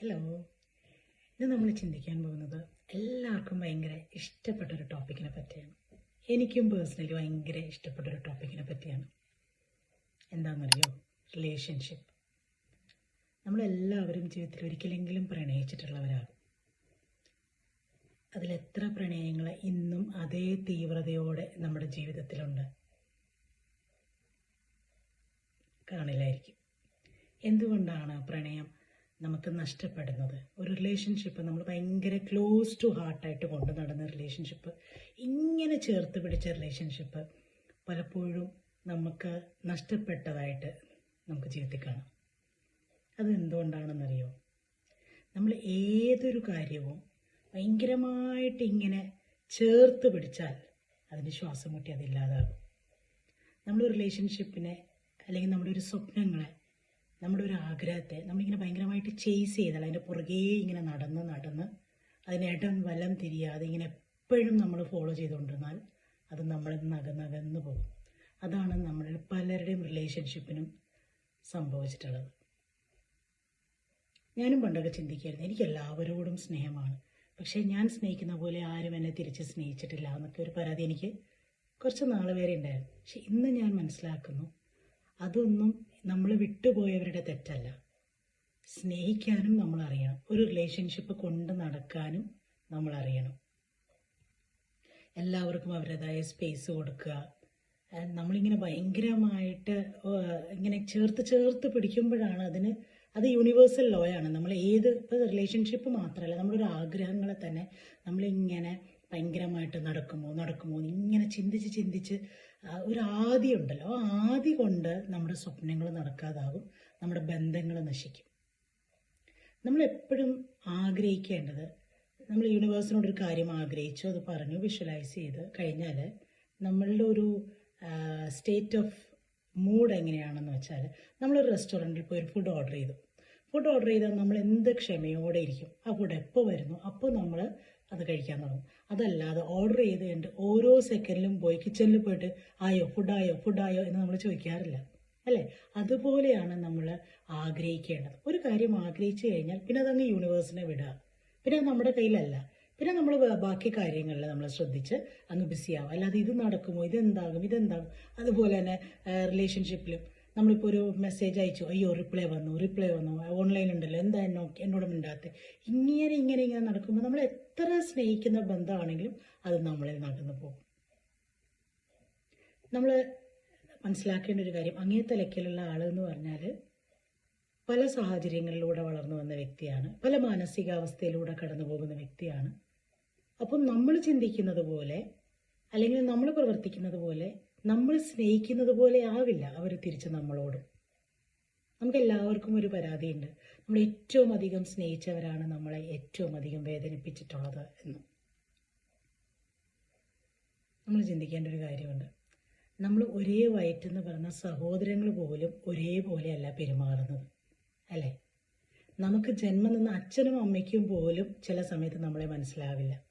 Hello ഇന്ന് നമ്മൾ ചിന്തിക്കാൻ പോകുന്നത് എല്ലാവർക്കും ഭയങ്കര ഇഷ്ടപ്പെട്ട ഒരു ടോപ്പിക്കിനെ പറ്റിയാണ്. എനിക്കും പേഴ്സണലി ഭയങ്കര ഇഷ്ടപ്പെട്ട ഒരു ടോപ്പിക്കിനെ പറ്റിയാണ്. എന്താണെന്നറിയോ? റിലേഷൻഷിപ്പ് നമ്മളെല്ലാവരും ജീവിതത്തിൽ ഒരിക്കലെങ്കിലും പ്രണയിച്ചിട്ടുള്ളവരാകും. അതിലെത്ര പ്രണയങ്ങൾ ഇന്നും അതേ തീവ്രതയോടെ നമ്മുടെ ജീവിതത്തിലുണ്ട്? കാണില്ലായിരിക്കും. എന്തുകൊണ്ടാണ് പ്രണയം? നമുക്ക് നഷ്ടപ്പെടുന്നത്. ഒരു റിലേഷൻഷിപ്പ് നമ്മൾ ഭയങ്കര ക്ലോസ് ടു ഹാർട്ടായിട്ട് കൊണ്ടു നടന്ന റിലേഷൻഷിപ്പ് ഇങ്ങനെ ചേർത്ത് പിടിച്ച റിലേഷൻഷിപ്പ് പലപ്പോഴും നമുക്ക് നഷ്ടപ്പെട്ടതായിട്ട് നമുക്ക് ജീവിതത്തിൽ കാണാം. അത് എന്തുകൊണ്ടാണെന്നറിയോ? നമ്മൾ ഏതൊരു കാര്യവും ഭയങ്കരമായിട്ട് ഇങ്ങനെ ചേർത്ത് പിടിച്ചാൽ അതിന് ശ്വാസം മുട്ടി അതില്ലാതാകും നമ്മൾ റിലേഷൻഷിപ്പിനെ അല്ലെങ്കിൽ നമ്മുടെ ഒരു സ്വപ്നങ്ങളെ നമ്മുടെ ഒരു ആഗ്രഹത്തെ നമ്മളിങ്ങനെ ഭയങ്കരമായിട്ട് ചേസ് ചെയ്താൽ അതിന്റെ പുറകെ ഇങ്ങനെ നടന്ന് നടന്ന് അതിന് ഇടം വലം തിരിയാതെ ഇങ്ങനെ എപ്പോഴും നമ്മൾ ഫോളോ ചെയ്തുകൊണ്ടിരുന്നാൽ അത് നമ്മളിൽ നിന്ന് അകന്നകന്നു പോകും. അതാണ് നമ്മളിൽ പലരുടെയും റിലേഷൻഷിപ്പിനും സംഭവിച്ചിട്ടുള്ളത്. ഞാനും പണ്ടൊക്കെ ചിന്തിക്കായിരുന്നു എനിക്ക് എല്ലാവരോടും സ്നേഹമാണ്. പക്ഷേ ഞാൻ സ്നേഹിക്കുന്ന പോലെ ആരും എന്നെ തിരിച്ച് സ്നേഹിച്ചിട്ടില്ല എന്നൊക്കെ ഒരു പരാതി എനിക്ക് കുറച്ച് നാൾ വരെ ഉണ്ടായിരുന്നു. പക്ഷെ ഇന്ന് ഞാൻ മനസ്സിലാക്കുന്നു അതൊന്നും നമ്മൾ വിട്ടുപോയവരുടെ തെറ്റല്ല. സ്നേഹിക്കാനും നമ്മൾ അറിയണം ഒരു റിലേഷൻഷിപ്പ് കൊണ്ട് നടക്കാനും നമ്മൾ അറിയണം എല്ലാവർക്കും അവരുടേതായ സ്പേസ് കൊടുക്കുക. നമ്മളിങ്ങനെ ഭയങ്കരമായിട്ട് ഇങ്ങനെ ചേർത്ത് ചേർത്ത് പിടിക്കുമ്പോഴാണ് അതിന് അത് യൂണിവേഴ്സൽ ലോ ആണ്. നമ്മൾ ഏത് റിലേഷൻഷിപ്പ് മാത്രമല്ല നമ്മുടെ ഒരു ആഗ്രഹങ്ങളെ തന്നെ നമ്മളിങ്ങനെ ഭയങ്കരമായിട്ട് നടക്കുമോ നടക്കുമോ ഇങ്ങനെ ചിന്തിച്ച് ചിന്തിച്ച് ഒരു ആദി ഉണ്ടല്ലോ. ആ ആദി കൊണ്ട് നമ്മുടെ സ്വപ്നങ്ങൾ നടക്കാതാകും. നമ്മുടെ ബന്ധങ്ങൾ നശിക്കും. നമ്മൾ എപ്പോഴും ആഗ്രഹിക്കേണ്ടത് നമ്മൾ യൂണിവേഴ്സിനോട് ഒരു കാര്യം ആഗ്രഹിച്ചു അത് പറഞ്ഞു വിഷ്വലൈസ് ചെയ്ത് കഴിഞ്ഞാൽ നമ്മളുടെ ഒരു സ്റ്റേറ്റ് ഓഫ് മൂഡ് എങ്ങനെയാണെന്ന് വെച്ചാൽ നമ്മളൊരു റെസ്റ്റോറന്റിൽ പോയി ഒരു ഫുഡ് ഓർഡർ ചെയ്തു. ഫുഡ് ഓർഡർ ചെയ്താൽ നമ്മൾ എന്ത് ക്ഷമയോടെ ഇരിക്കും. ആ ഫുഡ് എപ്പോൾ വരുന്നു? അപ്പോൾ നമ്മൾ അത് കഴിക്കാൻ തുടങ്ങും. അതല്ലാതെ ഓർഡർ ചെയ്ത് കഴിഞ്ഞിട്ട് ഓരോ സെക്കൻഡിലും പോയി കിച്ചണിൽ പോയിട്ട് ആയോ ഫുഡായോ ഫുഡായോ എന്ന് നമ്മൾ ചോദിക്കാറില്ല. അല്ലേ? അതുപോലെയാണ് നമ്മൾ ആഗ്രഹിക്കേണ്ടത്. ഒരു കാര്യം ആഗ്രഹിച്ചു കഴിഞ്ഞാൽ പിന്നെ അതങ്ങ് യൂണിവേഴ്സിനെ വിടുക. പിന്നെ നമ്മുടെ കയ്യിലല്ല. പിന്നെ നമ്മൾ ബാക്കി കാര്യങ്ങളിൽ നമ്മൾ ശ്രദ്ധിച്ച് അങ്ങ് ബിസിയാവും അല്ലാതെ ഇത് നടക്കുമോ ഇതെന്താകും ഇതെന്താകും. അതുപോലെ തന്നെ റിലേഷൻഷിപ്പിലും നമ്മളിപ്പോൾ ഒരു മെസ്സേജ് അയച്ചു. അയ്യോ റിപ്ലൈ വന്നു റിപ്ലൈ വന്നു. ഓൺലൈൻ ഉണ്ടല്ലോ. എന്താ എന്നോ എന്നോട് മിണ്ടാത്തെ? ഇങ്ങനെ ഇങ്ങനെ ഇങ്ങനെ നടക്കുമ്പോൾ നമ്മൾ എത്ര സ്നേഹിക്കുന്ന ബന്ധമാണെങ്കിലും അത് നമ്മളിൽ നടന്നു പോകും. നമ്മൾ മനസ്സിലാക്കേണ്ട ഒരു കാര്യം അങ്ങേ തലക്കിലുള്ള ആളെന്ന് പറഞ്ഞാൽ പല സാഹചര്യങ്ങളിലൂടെ വളർന്നു വന്ന വ്യക്തിയാണ്. പല മാനസികാവസ്ഥയിലൂടെ കടന്നു പോകുന്ന വ്യക്തിയാണ്. അപ്പം നമ്മൾ ചിന്തിക്കുന്നത് പോലെ അല്ലെങ്കിൽ നമ്മൾ പ്രവർത്തിക്കുന്നത് പോലെ നമ്മൾ സ്നേഹിക്കുന്നത് പോലെ ആവില്ല അവർ തിരിച്ച് നമ്മളോട്. നമുക്ക് എല്ലാവർക്കും ഒരു പരാതിയുണ്ട്. നമ്മൾ ഏറ്റവും അധികം സ്നേഹിച്ചവരാണ് നമ്മളെ ഏറ്റവും അധികം വേദനിപ്പിച്ചിട്ടുള്ളത് എന്ന്. നമ്മൾ ചിന്തിക്കേണ്ട ഒരു കാര്യമുണ്ട്. നമ്മൾ ഒരേ വയറ്റെന്ന് പറഞ്ഞ സഹോദരങ്ങൾ പോലും ഒരേപോലെയല്ല പെരുമാറുന്നത്. അല്ലേ? നമുക്ക് ജന്മം നിന്ന അച്ഛനും അമ്മയ്ക്കും പോലും ചില സമയത്ത് നമ്മളെ മനസ്സിലാവില്ല.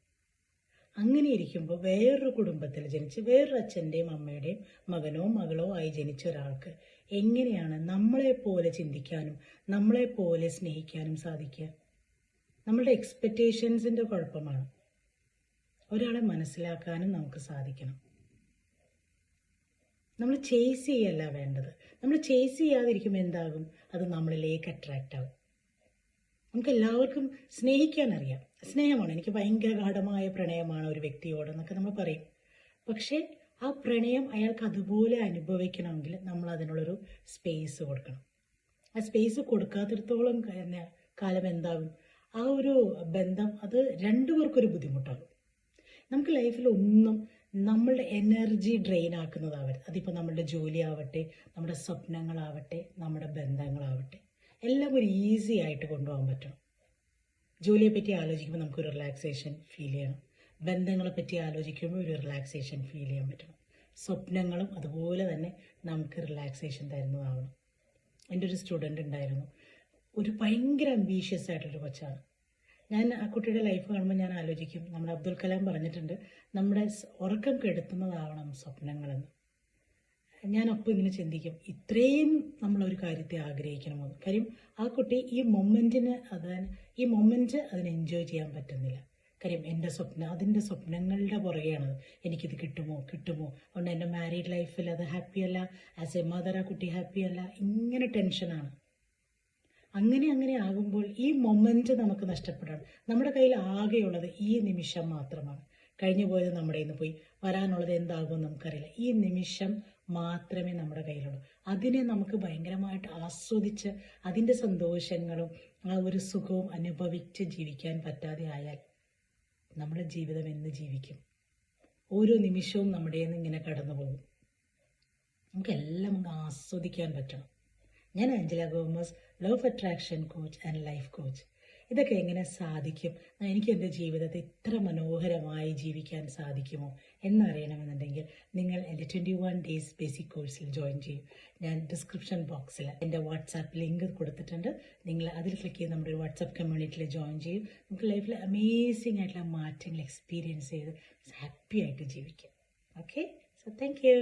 അങ്ങനെ ഇരിക്കുമ്പോൾ വേറൊരു കുടുംബത്തിൽ ജനിച്ച് വേറൊരു അച്ഛന്റെയും അമ്മയുടെയും മകനോ മകളോ ആയി ജനിച്ച ഒരാൾക്ക് എങ്ങനെയാണ് നമ്മളെപ്പോലെ ചിന്തിക്കാനും നമ്മളെപ്പോലെ സ്നേഹിക്കാനും സാധിക്കുക? നമ്മളുടെ എക്സ്പെക്റ്റേഷൻസിന്റെ കുഴപ്പമാണ്. ഒരാളെ മനസ്സിലാക്കാനും നമുക്ക് സാധിക്കണം. നമ്മൾ ചേസ് ചെയ്യല്ല വേണ്ടത്. നമ്മൾ ചേസ് ചെയ്യാതിരിക്കുമ്പോൾ എന്താകും? അത് നമ്മളിലേക്ക് അട്രാക്റ്റ് ആവും. നമുക്ക് എല്ലാവർക്കും സ്നേഹിക്കാൻ അറിയാം സ്നേഹമാണ്. എനിക്ക് ഭയങ്കര ഗാഠമായ പ്രണയമാണ് ഒരു വ്യക്തിയോട് എന്നൊക്കെ നമ്മൾ പറയും. പക്ഷേ ആ പ്രണയം അയാൾക്ക് അതുപോലെ അനുഭവിക്കണമെങ്കിൽ നമ്മൾ അതിനുള്ളൊരു സ്പേസ് കൊടുക്കണം. ആ സ്പേസ് കൊടുക്കാത്തിടത്തോളം കാലം എന്താകും? ആ ഒരു ബന്ധം അത് രണ്ടുപേർക്കൊരു ബുദ്ധിമുട്ടാകും. നമുക്ക് ലൈഫിൽ ഒന്നും നമ്മളുടെ എനർജി ഡ്രെയിൻ ആക്കുന്നതാവരുത്. അതിപ്പോൾ നമ്മളുടെ ജോലി ആവട്ടെ നമ്മുടെ സ്വപ്നങ്ങളാവട്ടെ നമ്മുടെ ബന്ധങ്ങളാവട്ടെ. എല്ലാം ഒരു ഈസി ആയിട്ട് കൊണ്ടുപോകാൻ പറ്റണം ജോലിയെ പറ്റി ആലോചിക്കുമ്പോൾ നമുക്കൊരു റിലാക്സേഷൻ ഫീൽ ചെയ്യണം. ബന്ധങ്ങളെ പറ്റി ആലോചിക്കുമ്പോൾ ഒരു റിലാക്സേഷൻ ഫീൽ ചെയ്യാൻ പറ്റണം. സ്വപ്നങ്ങളും അതുപോലെ തന്നെ നമുക്ക് റിലാക്സേഷൻ തരുന്നതാവണം. എന്റെ ഒരു സ്റ്റുഡന്റ് ഉണ്ടായിരുന്നു. ഒരു ഭയങ്കര അംബീഷ്യസ് ആയിട്ടൊരു കൊച്ചാണ്. ഞാൻ ആ കുട്ടിയുടെ ലൈഫ് കാണുമ്പോൾ ഞാൻ ആലോചിക്കും. നമ്മുടെ അബ്ദുൽ കലാം പറഞ്ഞിട്ടുണ്ട് നമ്മുടെ ഉറക്കം കെടുത്തുന്നതാവണം സ്വപ്നങ്ങളെന്ന്. ഞാൻ അപ്പോൾ ഇങ്ങനെ ചിന്തിക്കും. ഇത്രയും നമ്മളൊരു കാര്യത്തെ ആഗ്രഹിക്കണമെന്ന്. കാര്യം ആ കുട്ടി ഈ മൊമെന്റിന് അത് ഈ മൊമെന്റ് അതിന് എൻജോയ് ചെയ്യാൻ പറ്റുന്നില്ല. കാര്യം എന്റെ സ്വപ്നം അതിന്റെ സ്വപ്നങ്ങളുടെ പുറകെയാണത്. എനിക്കിത് കിട്ടുമോ? കിട്ടുമോ? അതുകൊണ്ട് എന്റെ മാരീഡ് ലൈഫിൽ അത് ഹാപ്പിയല്ല ആസ് എ മദർ ആ കുട്ടി ഹാപ്പിയല്ല ഇങ്ങനെ ടെൻഷനാണ് അങ്ങനെ അങ്ങനെ ആകുമ്പോൾ ഈ മൊമെന്റ് നമുക്ക് നഷ്ടപ്പെടാണ്. നമ്മുടെ കയ്യിൽ ആകെയുള്ളത് ഈ നിമിഷം മാത്രമാണ്. കഴിഞ്ഞു പോയത് നമ്മുടെ ഇന്ന് പോയി. വരാനുള്ളത് എന്താകുമെന്ന് നമുക്കറിയില്ല. ഈ നിമിഷം മാത്രമേ നമ്മുടെ കയ്യിലുള്ളൂ. അതിനെ നമുക്ക് ഭയങ്കരമായിട്ട് ആസ്വദിച്ച് അതിന്റെ സന്തോഷങ്ങളും ആ ഒരു സുഖവും അനുഭവിച്ച് ജീവിക്കാൻ പറ്റാതെ ആയാൽ നമ്മുടെ ജീവിതം എന്ന് ജീവിക്കും. ഓരോ നിമിഷവും നമ്മുടെ നിന്ന് ഇങ്ങനെ കടന്നു പോകും. നമുക്കെല്ലാം ആസ്വദിക്കാൻ പറ്റണം. ഞാൻ Angela Gomez love attraction coach and life coach ഇതൊക്കെ എങ്ങനെ സാധിക്കും? എനിക്ക് എന്റെ ജീവിതത്തെ ഇത്ര മനോഹരമായി ജീവിക്കാൻ സാധിക്കുമോ എന്നറിയണമെന്നുണ്ടെങ്കിൽ നിങ്ങൾ എന്റെ ട്വന്റി വൺ ഡേയ്സ് ബേസിക് കോഴ്സിൽ ജോയിൻ ചെയ്യും. ഞാൻ ഡിസ്ക്രിപ്ഷൻ ബോക്സിൽ എന്റെ വാട്സാപ്പ് ലിങ്ക് കൊടുത്തിട്ടുണ്ട്. നിങ്ങൾ അതിൽ ക്ലിക്ക് ചെയ്ത് നമ്മുടെ വാട്സാപ്പ് കമ്മ്യൂണിറ്റിയിൽ ജോയിൻ ചെയ്യും. നമുക്ക് ലൈഫിൽ അമേസിംഗ് ആയിട്ടുള്ള മാറ്റങ്ങൾ എക്സ്പീരിയൻസ് ചെയ്ത് ഹാപ്പി ആയിട്ട് ജീവിക്കാം. Okay so thank you